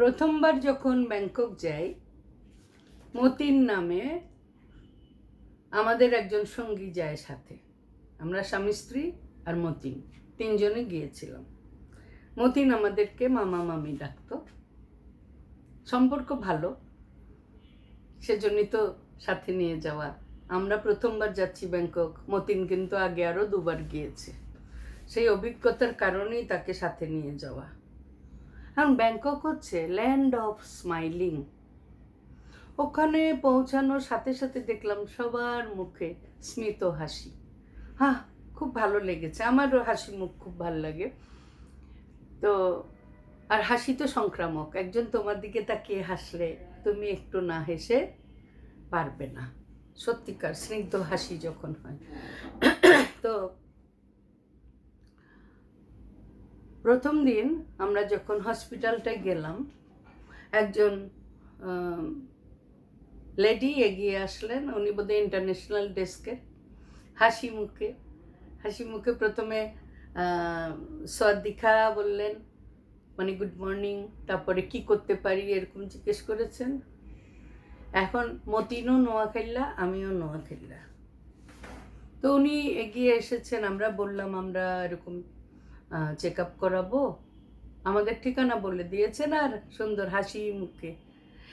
প্রথমবার যখন ব্যাংকক যাই মতিন নামে আমাদের একজন সঙ্গী যায় সাথে। আমরা স্বামী স্ত্রী আর মতিন, তিনজনে গিয়েছিলাম। মতিন আমাদেরকে মামা, মামি ডাকতো। সম্পর্ক ভালো। সেজন্যই তো সাথে নিয়ে যাওয়া। আমরা প্রথমবার যাচ্ছি ব্যাংকক। মতিন কিন্তু আগে আরও দুবার গিয়েছে। সেই অভিজ্ঞতার কারণেই তাকে সাথে নিয়ে যাওয়া। এখন ব্যাংকক হচ্ছে ল্যান্ড অফ স্মাইলিং ওখানে পৌঁছানোর সাথে সাথে দেখলাম সবার মুখে স্মিত হাসি। হ্যাঁ খুব ভালো লেগেছে। আমারও হাসি মুখ খুব ভালো লাগে। তো, আর হাসি তো সংক্রামক। একজন তোমার দিকে তাকিয়ে হাসলে তুমি একটু না হেসে পারবে না। সত্যিকার স্নিগ্ধ হাসি যখন হয়। তো প্রথম দিন আমরা যখন হসপিটালটায় গেলাম, একজন লেডি এগিয়ে আসলেন। উনি বোধহয় ইন্টারন্যাশনাল ডেস্কের হাসি মুখে। হাসি মুখে প্রথমে সদ্দিখা বললেন মানে গুড মর্নিং, তারপরে কি করতে পারি? এরকম জিজ্ঞেস করেছেন। এখন মতিনও নোয়া খেললা আমিও নোয়া খেললা তো উনি এগিয়ে এসেছেন, আমরা বললাম, আমরা এরকম চেক আপ করাবো। আমাদের ঠিকানা বলে দিয়েছেন আর সুন্দর হাসি মুখে।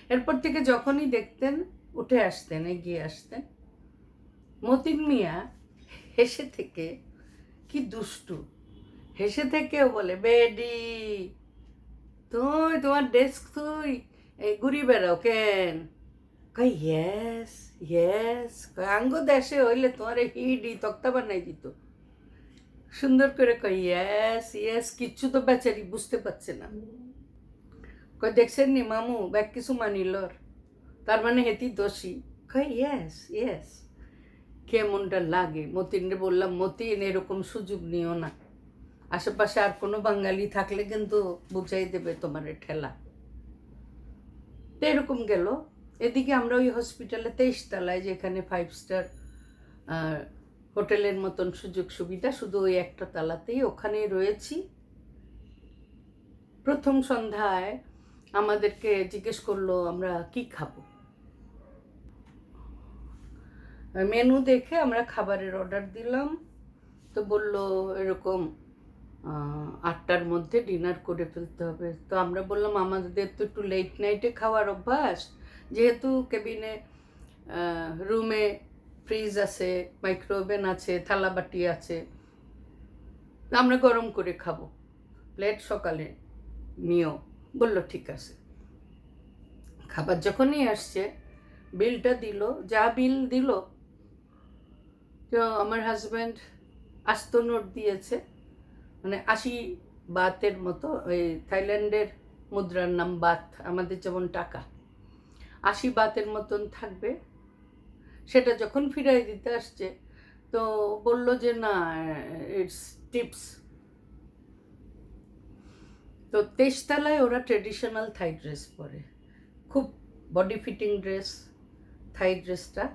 এরপর থেকে যখনই দেখতেন, উঠে আসতেন, এগিয়ে আসতেন, মতিন মিয়া হেসে থেকে, কি দুষ্টু। হেসে থেকেও বলে, বেডি, তুই, তোমার ডেস্ক তুই, এই ঘুরি বেড়াও কেন? কই ইয়েস ইয়েস আঙ্গ দেশে হইলে তোমার হিডি তক্তা বানাই দিত। সুন্দর করে কই ইয়েস ইয়েস কিচ্ছু তো বেচারি বুঝতে পারছে না। কই দেখছেন নি মামু? ব্যাগ কিছু মানিলর তার মানে হেতি দোষী। কই ইয়েস ইয়েস কেমনটা লাগে? মতিনরে বললাম, মতিন, এরকম সুযোগ নিও না। আশেপাশে আর কোনো বাঙালি থাকলে কিন্তু বুঝাই দেবে তোমার ঠেলা। তো এরকম গেল। এদিকে আমরা ওই হসপিটালে তেইশ তলায় যেখানে ফাইভ স্টার হোটেলের মতন সুযোগ সুবিধা, শুধু ওই একটা তালাতেই ওখানেই রয়েছি। প্রথম সন্ধ্যায় আমাদেরকে জিজ্ঞেস করল, আমরা কি খাব? মেনু দেখে আমরা খাবারের অর্ডার দিলাম। তো বলল, এরকম আটটার মধ্যে ডিনার করে ফেলতে হবে। তো আমরা বললাম, আমাদের তো একটু লেট নাইটে খাওয়ার অভ্যাস। যেহেতু কেবিনে রুমে ফ্রিজ আছে, মাইক্রোওভেন আছে থালাবাটি আছে, আমরা গরম করে খাব। প্লেট সকালে নিও। বলল, ঠিক আছে। খাবার যখনই আসছে, বিলটা দিল, যা বিল দিল, তো আমার হাজব্যান্ড আস্ত নোট দিয়েছে মানে আশি বাতের মতো, ওই থাইল্যান্ডের মুদ্রার নাম বাত, আমাদের যেমন টাকা, আশি বাতের মতন থাকবে সেটা যখন ফিরাই দিতে আসছে, তো বলল যে, না ইটস টিপস তো তেজতলায় ওরা ট্রেডিশনাল থাই ড্রেস পরে। খুব বডি ফিটিং ড্রেস থাই ড্রেসটা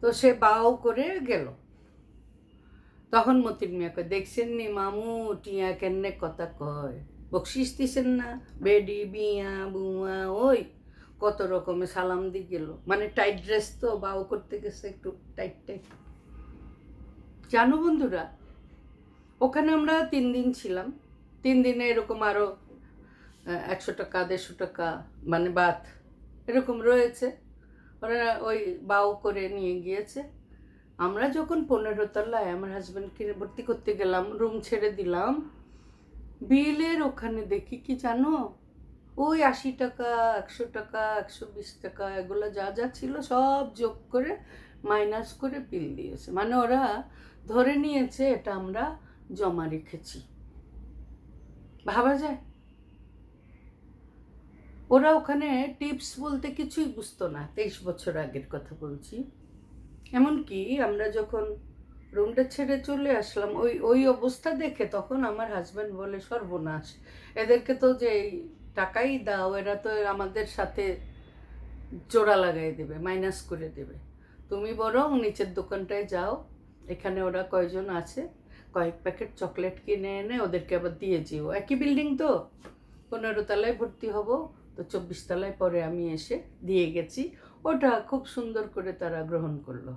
তো সে বাও করে গেল। তখন মতিন মিয়া কয়, দেখছেন নি মামু, টিয়া কেনে কথা কয়? বকশিস দিছেন না? বেডি, বিয়া, বুয়া, ওই কত রকমের সালাম দিয়ে গেল। মানে টাইট ড্রেস তো বাও করতে গেছে একটু টাইট টাইট জানো বন্ধুরা, ওখানে আমরা তিন দিন ছিলাম। তিন দিনে এরকম আরও একশো টাকা, দেড়শো টাকা মানে বাত এরকম রয়েছে। ওরা ওই বাউ করে নিয়ে গিয়েছে। আমরা যখন পনেরো তলায় আমার হাজব্যান্ডকে ভর্তি করতে গেলাম রুম ছেড়ে দিলাম, বিলের ওখানে দেখি কি জানো? ওই আশি টাকা, একশো টাকা, একশো বিশ টাকা, এগুলো যা যা ছিল সব যোগ করে মাইনাস করে বিল দিয়েছে। মানে ওরা ধরে নিয়েছে এটা আমরা জমা রেখেছি। ভাবা যায়? ওরা ওখানে টিপস বলতে কিছুই বুঝতো না, তেইশ বছর আগের কথা বলছি। এমনকি আমরা যখন রুমটা ছেড়ে চলে আসলাম, ওই ওই অবস্থা দেখে তখন আমার হাজব্যান্ড বলে, সর্বনাশ। এদেরকে তো যে টাকাই দাও, এরা তো আমাদের সাথে জোড়া লাগাই দেবে মাইনাস করে দেবে। তুমি বরং নিচের দোকানটায় যাও, এখানে ওরা কয়জন আছে, কয়েক প্যাকেট চকলেট কিনে এনে ওদেরকে আবার দিয়ে যেও। একই বিল্ডিং তো, পনেরো তলায় ভর্তি হব, তো চব্বিশ তলায় পরে আমি এসে দিয়ে গেছি। ওটা খুব সুন্দর করে তারা গ্রহণ করল।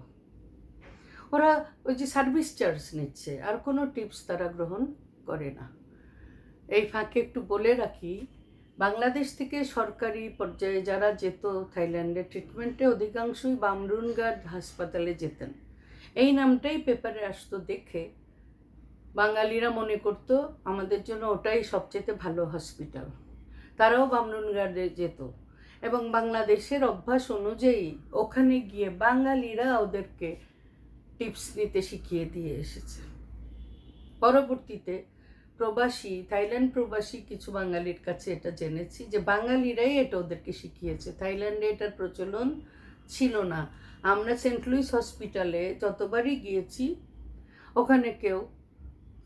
ওরা ওই যে সার্ভিস চার্জ নিচ্ছে, আর কোনো টিপস তারা গ্রহণ করে না। এই ফাঁকে একটু বলে রাখি বাংলাদেশ থেকে সরকারি পর্যায়ে যারা যেত থাইল্যান্ডে ট্রিটমেন্টে অধিকাংশই বামরুনগার হাসপাতালে যেতেন। এই নামটাই পেপারে আসতো দেখে বাঙালিরা মনে করতো, আমাদের জন্য ওটাই সবচেয়ে ভালো হসপিটাল তারাও বামরুনগারে যেত। এবং বাংলাদেশের অভ্যাস অনুযায়ী ওখানে গিয়ে বাঙালিরা ওদেরকে টিপস নিতে শিখিয়ে দিয়ে এসেছে। পরবর্তীতে প্রবাসী, থাইল্যান্ড প্রবাসী কিছু বাঙালির কাছে এটা জেনেছি যে বাঙালিরাই এটা ওদেরকে শিখিয়েছে। থাইল্যান্ডে এটার প্রচলন ছিল না। আমরা সেন্ট লুইস হসপিটালে যতবারই গিয়েছি, ওখানে কেউ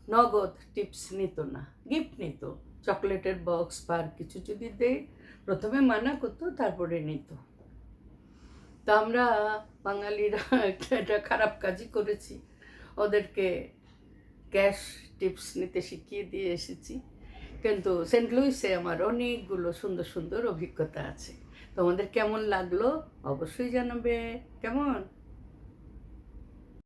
নগদ টিপস নিত না, গিফট নিত। চকলেটের বক্স বা কিছু যদি দেয়, প্রথমে মানা করতো, তারপরে নিত। তা আমরা বাঙালিরা একটা খারাপ কাজই করেছি। ওদেরকে ক্যাশ টিপস নিতে শিখিয়ে দিয়ে এসেছি। কিন্তু সেন্ট লুইসে আমার অনেকগুলো সুন্দর সুন্দর অভিজ্ঞতা আছে। তোমাদের কেমন লাগল? অবশ্যই জানাবে। কেমন?